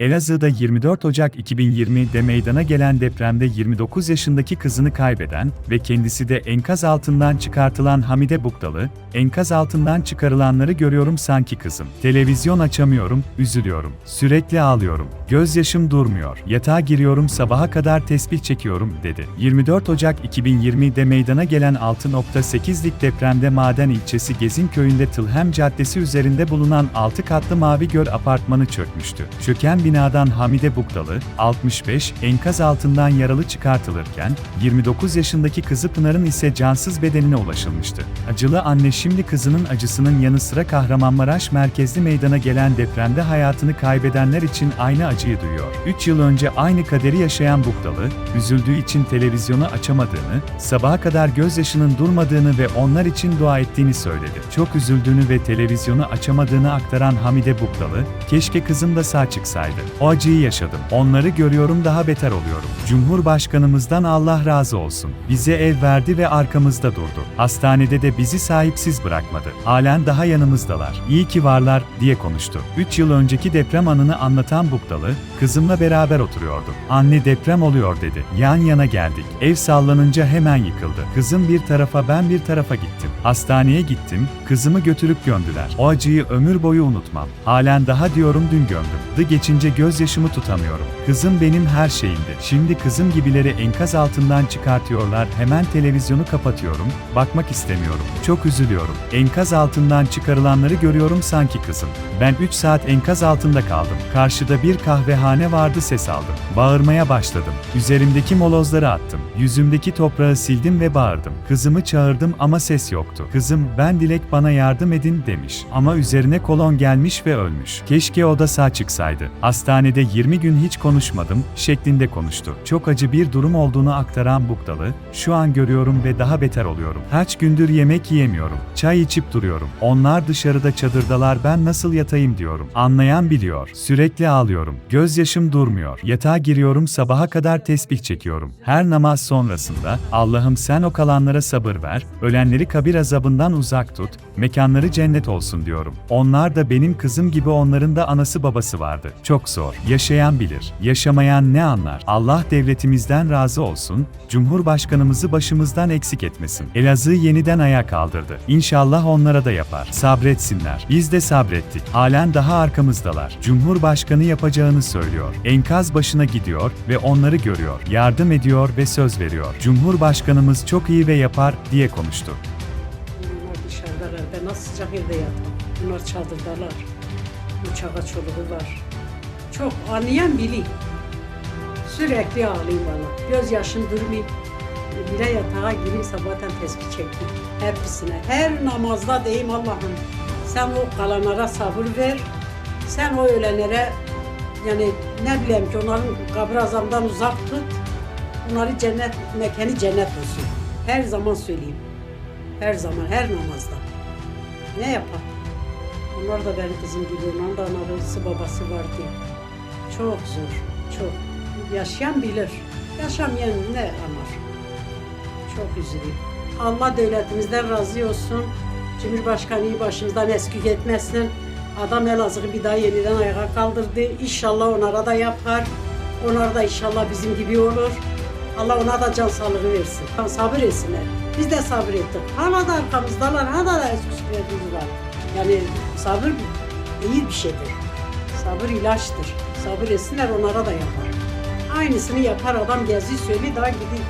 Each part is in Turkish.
Elazığ'da 24 Ocak 2020'de meydana gelen depremde 29 yaşındaki kızını kaybeden ve kendisi de enkaz altından çıkartılan Hamide Buktalı, enkaz altından çıkarılanları görüyorum sanki kızım. Televizyon açamıyorum, üzülüyorum. Sürekli ağlıyorum. Gözyaşım durmuyor. Yatağa giriyorum sabaha kadar tesbih çekiyorum, dedi. 24 Ocak 2020'de meydana gelen 6.8'lik depremde Maden ilçesi Gezin köyünde Tılhem Caddesi üzerinde bulunan 6 katlı Mavi Göl apartmanı çökmüştü. Çöken binadan Hamide Buktalı, 65, enkaz altından yaralı çıkartılırken, 29 yaşındaki kızı Pınar'ın ise cansız bedenine ulaşılmıştı. Acılı anne şimdi kızının acısının yanı sıra Kahramanmaraş merkezli meydana gelen depremde hayatını kaybedenler için aynı acıyı duyuyor. 3 yıl önce aynı kaderi yaşayan Buktalı, üzüldüğü için televizyonu açamadığını, sabaha kadar gözyaşının durmadığını ve onlar için dua ettiğini söyledi. Çok üzüldüğünü ve televizyonu açamadığını aktaran Hamide Buktalı, keşke kızım da sağ çıksaydı. O acıyı yaşadım. Onları görüyorum daha beter oluyorum. Cumhurbaşkanımızdan Allah razı olsun. Bize ev verdi ve arkamızda durdu. Hastanede de bizi sahipsiz bırakmadı. Halen daha yanımızdalar. İyi ki varlar, diye konuştu. 3 yıl önceki deprem anını anlatan Buktalı, kızımla beraber oturuyorduk. Anne deprem oluyor dedi. Yan yana geldik. Ev sallanınca hemen yıkıldı. Kızım bir tarafa ben bir tarafa gittim. Hastaneye gittim, kızımı götürüp gömdüler. O acıyı ömür boyu unutmam. Halen daha diyorum dün gömdüm. Dı geçince gözyaşımı tutamıyorum. Kızım benim her şeyimdi. Şimdi kızım gibileri enkaz altından çıkartıyorlar. Hemen televizyonu kapatıyorum. Bakmak istemiyorum. Çok üzülüyorum. Enkaz altından çıkarılanları görüyorum sanki kızım. Ben 3 saat enkaz altında kaldım. Karşıda bir kahvehane vardı ses aldım. Bağırmaya başladım. Üzerimdeki molozları attım. Yüzümdeki toprağı sildim ve bağırdım. Kızımı çağırdım ama ses yoktu. Kızım ben Dilek bana yardım edin demiş. Ama üzerine kolon gelmiş ve ölmüş. Keşke o da sağ çıksaydı. Hastanede 20 gün hiç konuşmadım şeklinde konuştu. Çok acı bir durum olduğunu aktaran Buktalı, şu an görüyorum ve daha beter oluyorum. Kaç gündür yemek yiyemiyorum. Çay içip duruyorum. Onlar dışarıda çadırdalar ben nasıl yatayım diyorum. Anlayan biliyor. Sürekli ağlıyorum. Gözyaşım durmuyor. Yatağa giriyorum sabaha kadar tesbih çekiyorum. Her namaz sonrasında Allah'ım sen o kalanlara sabır ver, ölenleri kabir azabından uzak tut, mekanları cennet olsun diyorum. Onlar da benim kızım gibi onların da anası babası vardı. Çok zor. Yaşayan bilir. Yaşamayan ne anlar? Allah devletimizden razı olsun, Cumhurbaşkanımızı başımızdan eksik etmesin. Elazığ yeniden ayağa kaldırdı. İnşallah onlara da yapar. Sabretsinler. Biz de sabrettik. Halen daha arkamızdalar. Cumhurbaşkanı yapacağını söylüyor. Enkaz başına gidiyor ve onları görüyor. Yardım ediyor ve söz veriyor. Cumhurbaşkanımız çok iyi ve yapar diye konuştu. Bunlar dışarıdalar. Nasıl sıcak evde yattım. Bunlar çadırdalar. Uçağa çoluğu var. Çok anlayan bili. Sürekli ağlayayım valla. Göz yaşım durmayayım. Bile yatağa gireyim sabahtan tespih çektim. Hepsine. Her namazda deyim Allah'ım. Sen o kalanlara sabır ver. Sen o ölenlere yani ne bileyim ki onların kabir azamdan uzak tut. Onları cennet, mekanı cennet olsun. Her zaman söyleyeyim. Her zaman, her namazda. Ne yapar? Onlar da benim kızım gibi, onların da anası babası vardı. Çok zor, çok. Yaşayan bilir. Yaşamayan ne anlar? Çok üzülüyorum. Allah devletimizden razı olsun. Cumhurbaşkanıyı başımızdan eksik etmesin. Adam Elazığ'ı bir daha yeniden ayağa kaldırdı. İnşallah onlara da yapar. Onlar da inşallah bizim gibi olur. Allah ona da can sağlığı versin. Sabır etsinler. Biz de sabır ettik. Hala da arkamızdalar. Hala da eskisi var. Yani sabır iyi bir şeydir. Sabır ilaçtır. Sabır etsinler onlara da yapar. Aynısını yapar adam gezi söyle daha gidip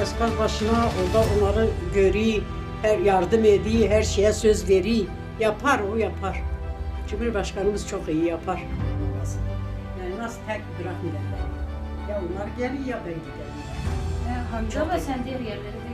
başkan başına orada onları görüyor, her yardım ediyor, her şeye söz veriyor. Yapar o yapar. Cumhurbaşkanımız çok iyi yapar. Yani nasıl tek bırakmıyorlar. Ya onlar geliyor ya ben giderim. Hamza da sen diğer yerleri de